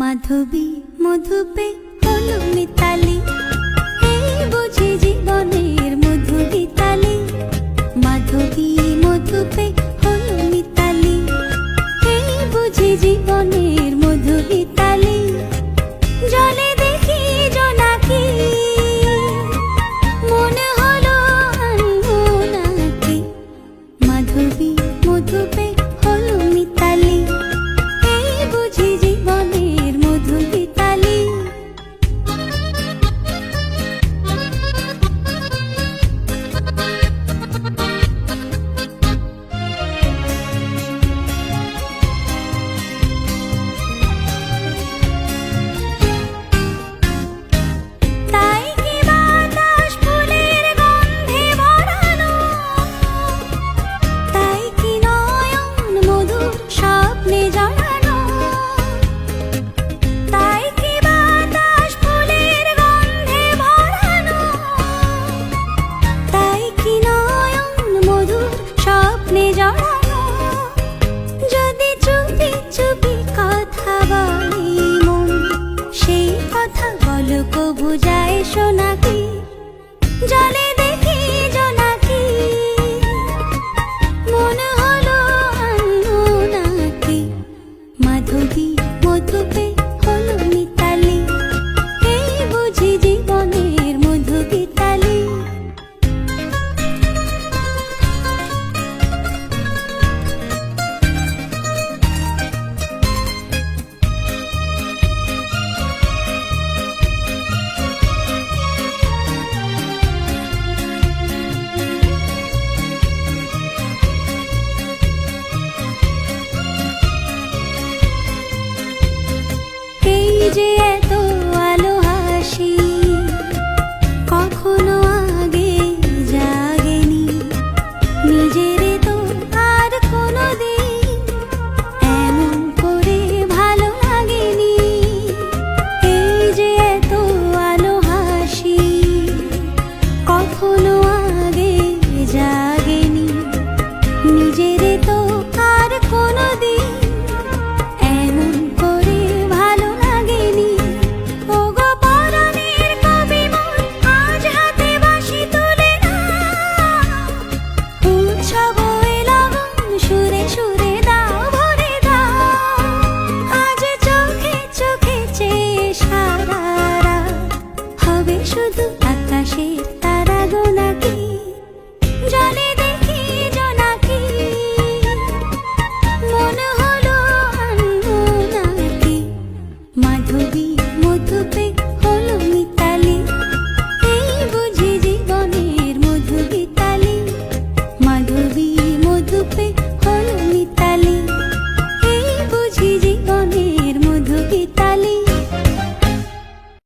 মাধবী মধুপে কলমি তালি বুঝি জীবনের মধু গীতালি মাধবী মধুপে তবু যায় সোনাকি জলের যে আলো হাসি কখনো আগে জাগেনি। নিজের তো কোনো দিন এমন করে ভালো লাগেনি। আলো হাসি কখনো